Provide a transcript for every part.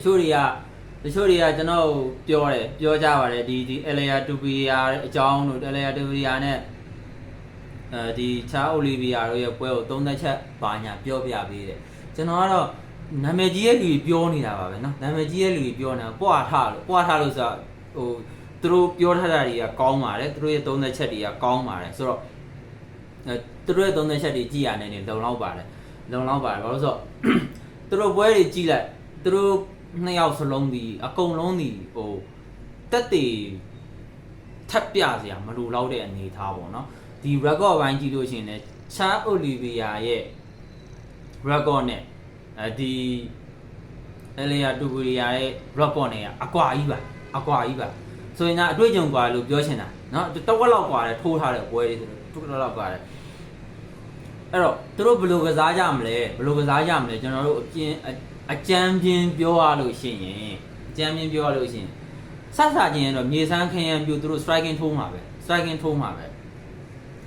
တချို့တွေကတချို့တွေကကျွန်တော်ပြောတယ်ပြောကြပါတယ်ဒီဒီ Elia Tupia အကြောင်းတို့ Elia Tupia နဲ့အဲဒီချာအိုလီဗီယာတို့ရဲ့ပွဲကိုသုံးသက်ချက်ပါညာပြောပြပေးတယ်ကျွန်တော်ကတော့နာမည်ကြီးရဲ့လူကြီးပြောနေတာပါပဲเนาะနာမည်ကြီးရဲ့လူကြီးပြောနေတာပွားထားလို့ပွားထားလို့ဆိုတော့ဟိုသူတို့ပြောထားတာတွေကကောင်းပါတယ်သူတို့ရဲ့သုံးသက်ချက်တွေကကောင်းပါတယ်ဆိုတော့အဲသူတို့ရဲ့သုံးသက်ချက်တွေကြည်ရနေနေလုံလောက်ပါတယ်လုံလောက်ပါတယ်ဘာလို့လဲဆိုတော့ သူတို့ပွဲတွေကြီးလိုက်သူတို့ နှစ်ယောက်စလုံးဒီအကုန်လုံးဒီဟိုတက်တည်ထပ်ပြစရာမလိုတော့တဲ့အနေအထားပေါ့နော်ဒီ record ဘိုင်းကြည့်လို့ရှိရင်လည်းချာအိုလီဗီယာရဲ့ record နဲ့အဲဒီအလီယာတူဂူရီယာရဲ့ record နဲ့ကအကွာကြီးပါအကွာကြီးပါဆိုရင်ကအတွေ့အကြုံกว่าလို့ပြောချင်တာเนาะတဝက်လောက်กว่าတယ်ထိုးထားတဲ့ပွဲတွေဆိုတော့တဝက်လောက်กว่าတယ် အဲ့တော့သူတို့ဘယ်လိုကစားကြမလဲဘယ်လိုကစားကြမလဲကျွန်တော်တို့အပြင် အအကြမ်းပြင်းပြောရလို့ရှိရင်အကြမ်းပြင်းပြောရလို့ရှိရင်စစချင်းရင်တော့မြေစမ်းခရမ်းပြူသူတို့ striking ထိုးမှာပဲ striking ထိုးမှာပဲ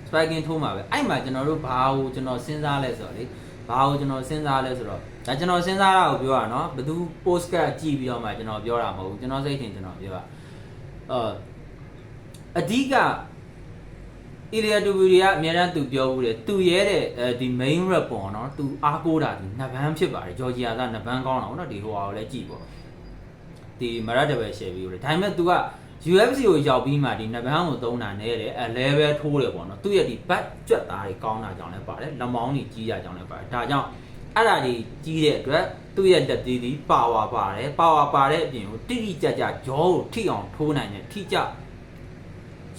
striking ထိုးမှာပဲအဲ့မှာကျွန်တော်တို့ဘာကိုကျွန်တော်စဉ်းစားလဲဆိုတော့လေဘာကိုကျွန်တော်စဉ်းစားလဲဆိုတော့ဒါကျွန်တော်စဉ်းစားတာကိုပြောတာနော်ဘယ်သူ post ကကြည့်ပြီးတော့မှကျွန်တော်ပြောတာမဟုတ်ဘူးကျွန်တော်စိတ်ထင်ကျွန်တော်ပြောတာအာအဓိက အီလီယာတူဘူရီကအများတန်းသူပြောဘူးတယ်သူရဲတဲ့အဲဒီ main rap ပေါ့နော်သူအားကိုးတာဒီနဗန်းဖြစ်ပါတယ်ဂျော်ဂျီယာကနဗန်းကောင်းတာပေါ့နော်ဒီဟိုဟာကိုလည်းကြည့်ပေါ့ဒီမရတ်တဘယ် share ပြီးလို့ဒါပေမဲ့ तू က UFC ကိုရောက်ပြီးမှဒီနဗန်းကိုသုံးတာနဲ့တယ်အဲ level ထိုးတယ်ပေါ့နော်သူရဲ့ဒီ back ကြွက်သားတွေကောင်းတာကြောင့်လည်းပါတယ်လက်မောင်းတွေကြီးတာကြောင့်လည်းပါတယ်ဒါကြောင့်အဲ့ဒါတွေကြီးတဲ့အတွက်သူ့ရဲ့လက်သေးသည် power ပါတယ် power ပါတဲ့အပြင်ကိုတိတိကျကျဂျောကိုထိအောင်ထိုးနိုင်တယ်ထိကျ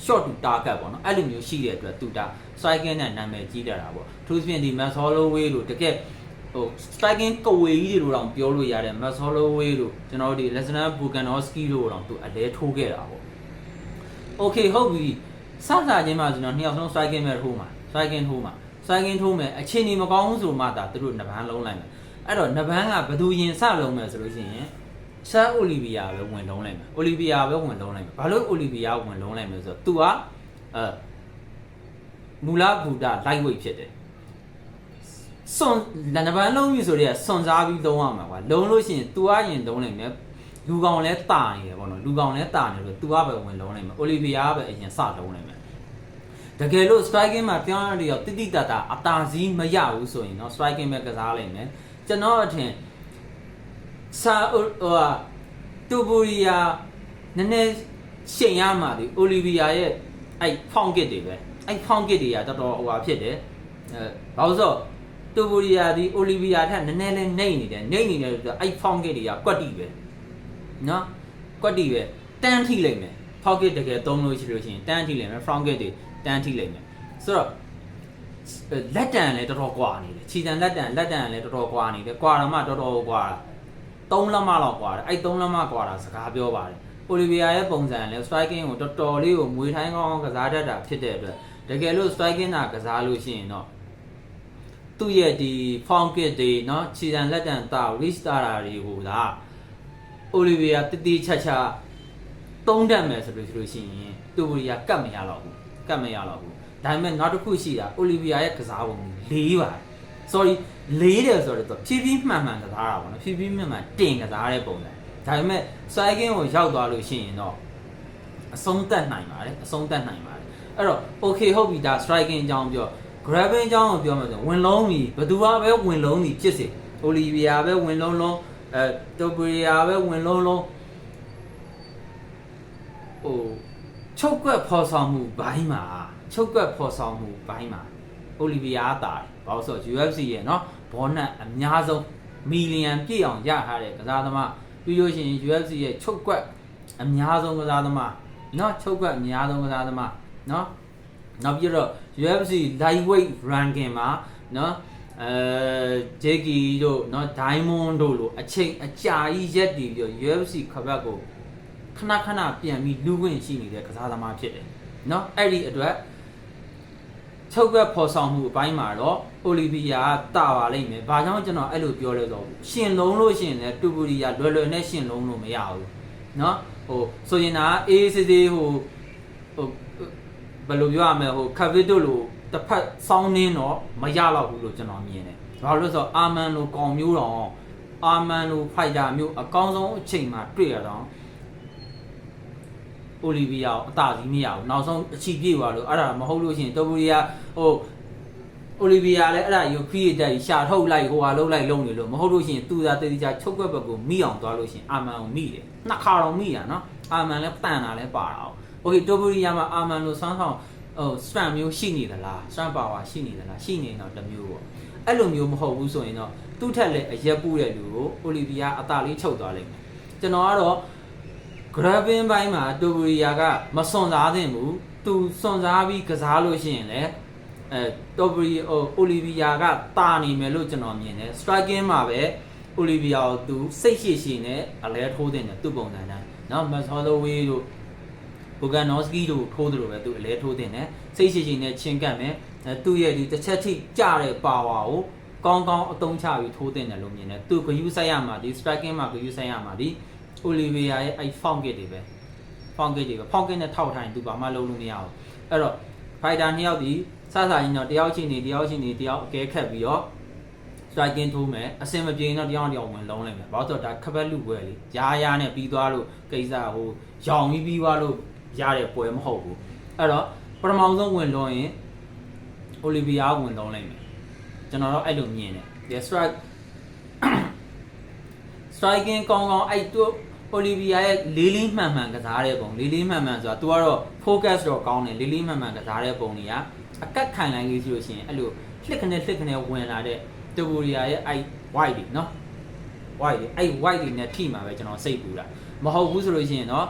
short to target ပေါ့နော်အဲ့လိုမျိုးရှိတဲ့အတွက်သူဒါ striking နဲ့နာမည်ကြီးတာတာပေါ့သူစပြင်ဒီ Max Holloway လို့တကယ်ဟို striking ကဝေကြီးတွေလို့တောင်ပြောလို့ရတယ် Max Holloway လို့ကျွန်တော်တို့ဒီ Lesnar Volkanovski လို့တောင်သူအလဲထိုးခဲ့တာပေါ့ Okay ဟုတ်ပြီစစချင်းမှကျွန်တော်နှစ်ယောက်ဆုံး striking မဲ့ထိုးမှာ striking ထိုးမှာ striking ထိုးမယ်အခြေအနေမကောင်းဘူးဆိုမှသာသူတို့နှစ်ပန်းလုံးလိုက်မယ်အဲ့တော့နှစ်ပန်းကဘယ်သူရင်စလုံးမယ်ဆိုလို့ရှိရင် ဆမ်အိုလီဗီယာပဲဝင်လုံးလိုက်မယ်အိုလီဗီယာပဲဝင်လုံးလိုက်မယ်ဘာလို့အိုလီဗီယာဝင်လုံးလိုက်မလဲဆိုတော့ तू ကအဲမူလဘူတာ light weight ဖြစ်တယ်စွန်နဘာလုံးပြီဆိုတော့စွန်စားပြီးသုံးရမှာကွာလုံးလို့ရှိရင် तू အရင်သုံးနိုင်မယ်လူကောင်လဲတာနေတယ်ပေါ့နော်လူကောင်လဲတာနေလို့ तू ကပဲဝင်လုံးနိုင်မယ်အိုလီဗီယာကပဲအရင်စလုံးနိုင်မယ်တကယ်လို့ striking မှာပြောင်းရတဲ့တိတိတတာအတာစီးမရဘူးဆိုရင်တော့ striking ပဲကစားလိုက်မယ်ကျွန်တော်အထင် စာဟိုဟာတူဘူရီယာနည်းနည်းရှင်ရမှာဒီအိုလီဗီယာရဲ့အဲ့ဖောင်းကစ်တွေပဲအဲ့ဖောင်းကစ်တွေကတော်တော်ဟိုဟာဖြစ်တယ်အဲဘာလို့ဆိုတော့တူဘူရီယာဒီအိုလီဗီယာထက်နည်းနည်းလေးနှိမ့်နေတယ်နှိမ့်နေတယ်ဆိုတော့အဲ့ဖောင်းကစ်တွေကကွက်တီပဲနော်ကွက်တီပဲတန်းထိလိုက်မယ်ဖောင်းကစ်တကယ်သုံးလို့ရှိလို့ရှိရင်တန်းထိလိုက်မယ်ဖောင်းကစ်တွေတန်းထိလိုက်မယ်ဆိုတော့လက်တန်လည်းတော်တော်ကွာနေတယ်ခြေတန်လက်တန်လက်တန်လည်းတော်တော်ကွာနေတယ်ကွာတော့မှတော်တော်ကွာ 3လက်မလောက်ကွာတယ်အဲ့3လက်မကွာတာစကားပြောပါတယ်အိုလီဗီယာရဲ့ပုံစံလည်း striking ကိုတော်တော်လေးကိုမွေထိုင်းကောင်းကစားတတ်တာဖြစ်တဲ့အတွက်တကယ်လို့ striking တာကစားလို့ရှိရင်တော့သူ့ရဲ့ဒီ form kit တွေเนาะခြေတန်လက်တန်တာ restarter တွေကိုဒါအိုလီဗီယာတတိချာချာသုံးတတ်မယ်ဆိုလို့ဆိုလို့ရှိရင်တူဘူရီယာကတ်မရတော့ဘူးကတ်မရတော့ဘူး ဒါပေမဲ့နောက်တစ်ခုရှိတာအိုလီဗီယာရဲ့ကစားပုံလေးပါ sorry လေးတယ်ဆိုတော့ဖြည်းဖြည်းမှန်မှန်ကစားတာပေါ့နော်ဖြည်းဖြည်းမှန်မှန်တင်ကစားတဲ့ပုံစံဒါပေမဲ့ striking ကိုရောက်သွားလို့ရှိရင်တော့အဆုံးသတ်နိုင်ပါတယ်အဆုံးသတ်နိုင်ပါတယ်အဲ့တော့ okay ဟုတ်ပြီဒါ striking အကြောင်းပြော grabbing အကြောင်းကိုပြောမှဆိုဝင်လုံးပြီဘယ်သူကပဲဝင်လုံးပြီဖြစ်စေအိုလီဗီယာပဲဝင်လုံးလုံးအဲတိုပရီယာပဲဝင်လုံးလုံးဟိုချုပ်ကွက်ဖော်ဆောင်မှုဘိုင်းမှာချုပ်ကွက်ဖော်ဆောင်မှုဘိုင်းမှာအိုလီဗီယာတာတယ် ဘာလို့ဆိုတော့ UFC ရဲ့เนาะဘောနတ်အများဆုံးမီလီယံပြည့်အောင်ရထားတဲ့ကစားသမားပြီးလို့ရှိရင် UFC ရဲ့ချုပ်ကွက်အများဆုံးကစားသမားเนาะချုပ်ကွက်အများဆုံးကစားသမားเนาะနောက်ပြီးတော့ UFC lightweight ranking မှာเนาะအဲဂျေကီတို့เนาะ Diamond တို့လိုအချိန်အကြာကြီးရက်တည်ပြီးတော့ UFC ခဘက်ကို ခဏခဏပြန်ပြီးလူဝင်ရှိနေတဲ့ကစားသမားဖြစ်တယ်เนาะအဲ့ဒီအတွက် ချုပ်ကွက်ဖော်ဆောင်မှုအပိုင်းမှာတော့အိုလီဗီယာတာပါလိမ့်မယ်။ဘာကြောင့်ကျွန်တော်အဲ့လိုပြောလဲဆိုတော့ရှင်လုံးလို့ရှင်လည်းတူပူရီယာလွယ်လွယ်နဲ့ရှင်လုံးလို့မရဘူး။နော်ဟိုဆိုရင်ဒါအေးစေးစေးဟိုဟိုဘယ်လိုပြောရမလဲဟိုကာဗစ်တို့လိုတစ်ဖက်စောင်းနှင်းတော့မရတော့ဘူးလို့ကျွန်တော်မြင်တယ်။ဘာလို့လဲဆိုတော့အာမန်လိုကောင်မျိုးတော့အာမန်လိုဖိုက်တာမျိုးအကောင်းဆုံးအချိန်မှာတွေ့ရတော့ အိုလီဗီယာကိုအသာစီးမရဘူးနောက်ဆုံးအချီပြေသွားလို့အဲ့ဒါမဟုတ်လို့ရှိရင်တိုဘူရီယာဟိုအိုလီဗီယာလည်းအဲ့ဒါယူခရီးတက်ကြီးရှာထုတ်လိုက်ဟိုဟာလုံးလိုက်လုံးနေလို့မဟုတ်လို့ရှိရင်သူသာတေးသေးချာချုပ်ကွက်ဘက်ကိုမိအောင်သွားလို့ရှိရင်အာမန်ကိုမိတယ်နှစ်ခါတော့မိတာနော်အာမန်လည်းတန်တာလည်းပါတာ哦โอเคတိုဘူရီယာမှာအာမန်လိုဆွမ်းဆောင်ဟိုစပန်မျိုးရှိနေသလားစပန်ပါဝါရှိနေသလားရှိနေတော့တစ်မျိုးပေါ့အဲ့လိုမျိုးမဟုတ်ဘူးဆိုရင်တော့သူ့ထက်လည်းအရက်ပူတဲ့လူကိုအိုလီဗီယာအသာလေးချုပ်သွားလိမ့်မယ်ကျွန်တော်ကတော့ grabbing ဘိုင်းမှာတူဘူရီယာကမစွန်စားသင့်ဘူးသူစွန်စားပြီးကစားလို့ရှိရင်လည်းအဲတူဘူရီအိုလီဗီယာကတာနေမယ်လို့ကျွန်တော်မြင်တယ် striking မှာပဲအိုလီဗီယာကိုသူစိတ်ရှိရှိနဲ့အလဲထိုးတင်တယ်သူ့ပုံစံတိုင်းနော်မက်ဆော်ဒဝေးတို့ဘူဂန်နော့စကီတို့ထိုးတယ်လို့ပဲသူအလဲထိုးတင်တယ်စိတ်ရှိရှိနဲ့ချင်းကပ်မယ်သူ့ရဲ့ဒီတစ်ချက်ထိကြတဲ့ပါဝါကိုကောင်းကောင်းအသုံးချပြီးထိုးတင်တယ်လို့မြင်တယ်သူဂယူဆိုင်ရမှာဒီ striking မှာဂယူဆိုင်ရမှာဒီ အိုလီဗီယာရဲ့အဲ့ found gate တွေပဲ found gate တွေပဲ found gate နဲ့ထောက်ထိုင်သူဘာမှလုပ်လို့မရဘူးအဲ့တော့ fighter နှစ်ယောက်ဒီစစချင်းတော့တယောက်ချင်းနေတယောက်ချင်းနေတယောက်အကဲခတ်ပြီးတော့ striking ထိုးမယ်အစင်မပြေရင်တော့တယောက်တယောက်ဝင်လုံးလိုက်မယ်ဘာလို့ဆိုတော့ဒါခပတ်လူပွဲလေရာရာနဲ့ပြီးသွားလို့ကိစ္စဟိုရောင်ပြီးပြီးသွားလို့ရတဲ့ပွဲမဟုတ်ဘူးအဲ့တော့ပထမဆုံးဝင်လုံးရင်အိုလီဗီယာဝင်လုံးလိုက်မယ်ကျွန်တော်တော့အဲ့လိုမြင်တယ်ဒီ strike striking ကောင်းကောင်းအဲ့တူ အိုလီဗီယာရဲ့လေးလေးမှန်မှန်ကစားတဲ့ပုံလေးလေးမှန်မှန်ဆိုတာ तू ကတော့ focus တော့ကောင်းတယ်လေးလေးမှန်မှန်ကစားတဲ့ပုံတွေကအကတ်ခံလိုက်လို့ရှိလို့ရှိရင်အဲ့လိုလှစ်ခနဲ့လှစ်ခနဲ့ဝင်လာတဲ့တူဘူရီယာရဲ့အဲ့ white တွေနော် white တွေအဲ့ white တွေနဲ့ထိမှာပဲကျွန်တော်စိတ်ပူတာမဟုတ်ဘူးဆိုလို့ရှိရင်တော့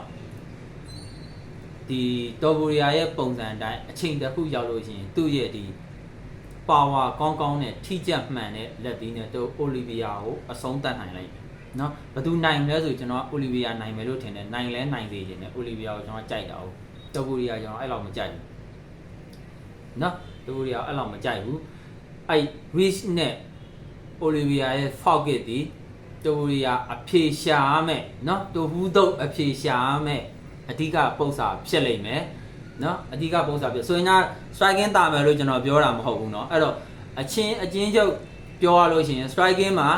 ဒီတော်ဘူရီယာရဲ့ပုံစံအတိုင်းအချိန်တစ်ခုရောက်လို့ရှိရင်သူ့ရဲ့ဒီပါဝါကောင်းကောင်းနဲ့ထိကြမှန်တဲ့လက်ပြီးနဲ့တော့အိုလီဗီယာကိုအဆုံးသတ်နိုင်လိုက်တယ် နော်ဘသူနိုင်လဲဆိုကျွန်တော်အိုလီဗီယာနိုင်မယ်လို့ထင်တယ်နိုင်လဲနိုင်သေးတယ်အိုလီဗီယာကိုကျွန်တော်ကြိုက်တာဟုတ်တော်ဘူရီယာကျွန်တော်အဲ့လောက်မကြိုက်ဘူးနော်တော်ဘူရီယာအဲ့လောက်မကြိုက်ဘူးအဲ့ wish နဲ့အိုလီဗီယာရဲ့ forget ဒီတော်ဘူရီယာအဖြေရှာမယ်နော်တူဟူးတော့အဖြေရှာမယ်အဓိကပုံစံဖြစ်လိမ့်မယ်နော်အဓိကပုံစံဖြစ်ဆိုရင်က striking တာမယ်လို့ကျွန်တော်ပြောတာမဟုတ်ဘူးเนาะအဲ့တော့အချင်းအချင်းချုပ်ပြောရလို့ရှိရင် striking မှာ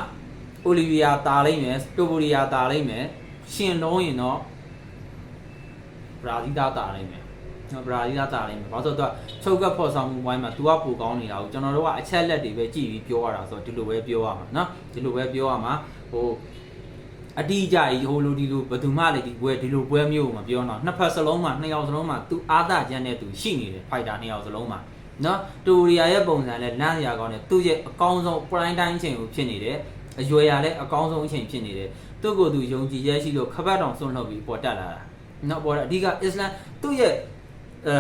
အိုလီဗီယာတာလိမ့်မယ်တိုဘူရီယာတာလိမ့်မယ်ရှင်လုံးရင်တော့ဘရာဇီးသားတာလိမ့်မယ်နော်ဘရာဇီးသားတာလိမ့်မယ်ဘာလို့ဆိုတော့ချုပ်ကပ်ဖော်ဆောင်မှုဝိုင်းမှာ तू ကပိုကောင်းနေတာကိုကျွန်တော်တို့ကအချက်လက်တွေပဲကြည့်ပြီးပြောရတာဆိုတော့ဒီလိုပဲပြောရမှာနော်ဒီလိုပဲပြောရမှာဟိုအတိအကျကြီးဟိုလိုဒီလိုဘယ်သူမှလည်းဒီပွဲဒီလိုပွဲမျိုးကိုမပြောတော့နှစ်ဖက်စလုံးမှာနှစ်ယောက်စလုံးမှာသူအာသာချမ်းတဲ့သူရှိနေတယ်ဖိုက်တာနှစ်ယောက်စလုံးမှာနော်တူရီယာရဲ့ပုံစံလဲလမ်းစရာကောင်းတယ်သူ့ရဲ့အကောင်းဆုံး prime time အချိန်ကိုဖြစ်နေတယ် အရွယ်ရလည်းအကောင်းဆုံးအချိန်ဖြစ်နေတယ်သူ့ကိုယ်သူယုံကြည်ရဲ့ရှိလို့ခပတ်တောင်စွန့်လှုပ်ပြီးပေါ်တက်လာတာနော်ပေါ်တာအဓိကအစ္စလမ်သူ့ရဲ့အဲ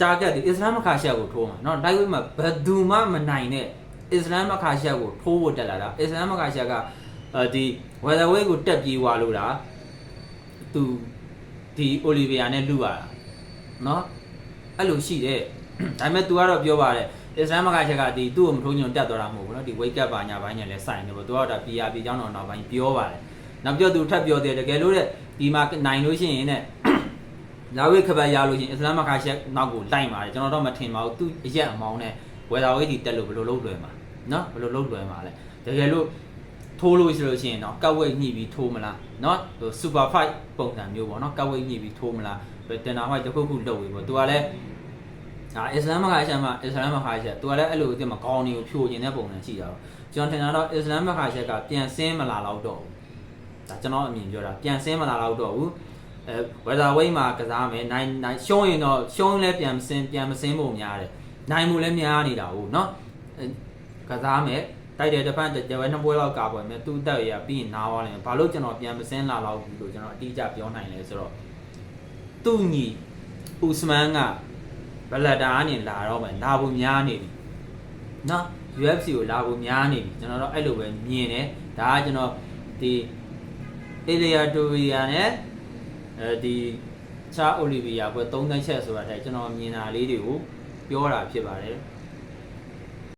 target ဒီအစ္စလမ်မခါရှက်ကိုထိုးမှာနော် lightweight မှာဘယ်သူမှမနိုင်တဲ့အစ္စလမ်မခါရှက်ကိုထိုးဖို့တက်လာတာအစ္စလမ်မခါရှက်ကအဲဒီ weatherweight ကိုတက်ပြေးသွားလို့လားသူဒီ Olivia နဲ့လူရတာနော်အဲ့လိုရှိတယ်ဒါပေမဲ့ तू ကတော့ပြောပါတယ် အစ္စလာမ်မကချက်ကဒီသူ့ကိုမထိုးညွန်တက်သွားတာမဟုတ်ဘူးเนาะဒီ wake up ပါညာပိုင်းညာလဲစိုင်နေပေါ့သူကဒါ PRP ကြောင်းတော့နောက်ပိုင်းပြောပါတယ်နောက်ပြောသူထပ်ပြောတယ်တကယ်လို့တဲ့ဒီမှာနိုင်လို့ရှိရင်တဲ့လာဝိခပတ်ရလို့ရှိရင်အစ္စလာမ်မကချက်နောက်ကိုလိုက်ပါတယ်ကျွန်တော်တော့မထင်ပါဘူးသူအရက်အမောင်းနဲ့ဝယ်တာဝိတ်ဒီတက်လို့ဘယ်လိုလုပ်လွယ်မှာเนาะဘယ်လိုလုပ်လွယ်မှာလဲတကယ်လို့ထိုးလို့ရှိလို့ရှိရင်တော့ကတ်ဝိတ်ညှိပြီးထိုးမလားเนาะဟို super fight ပုံစံမျိုးပေါ့เนาะကတ်ဝိတ်ညှိပြီးထိုးမလားတင်နာဟိုက်တစ်ခုခုလုပ်ပြီးပေါ့သူကလည်း ဒါအစ္စလာမ်မခါရှက်မှာအစ္စလာမ်မခါရှက်သူကလည်းအဲ့လိုအစ်မကောင်းတွေကိုဖြိုကျင်တဲ့ပုံစံရှိတာတော့ကျွန်တော်ထင်တာတော့အစ္စလာမ်မခါရှက်ကပြန်ဆင်းမလာတော့တော့ဘူးဒါကျွန်တော်အမြင်ပြောတာပြန်ဆင်းမလာတော့တော့ဘူးအဲဝက်ဒါဝိတ်မှာကစားမယ်နိုင်နိုင်ရှုံးရင်တော့ရှုံးလည်းပြန်မစင်းပြန်မစင်းပုံများတယ်နိုင်မှုလည်းများနေတာဟုတ်နော်ကစားမယ်တိုက်တယ်တစ်ဖက်တစ်ပွဲနှစ်ပွဲလောက်ကာပွဲမယ်သူ့တက်ရပြီးရင်နားသွားတယ်ဘာလို့ကျွန်တော်ပြန်မစင်းလာတော့ဘူးလို့ကျွန်တော်အတိအကျပြောနိုင်လဲဆိုတော့သူ့ညီဥစမန်က ဘလက်တာကနေလာတော့မယ်လာဖို့များနေပြီနော် UFC ကိုလာဖို့များနေပြီကျွန်တော်တော့အဲ့လိုပဲမြင်တယ်ဒါကကျွန်တော်ဒီအေလီယာတိုဗီယာနဲ့အဲဒီချာအိုလီဗီယာပွဲ၃သက်ချက်ဆိုတာတဲ့ကျွန်တော်မြင်တာလေးတွေကိုပြောတာဖြစ်ပါတယ်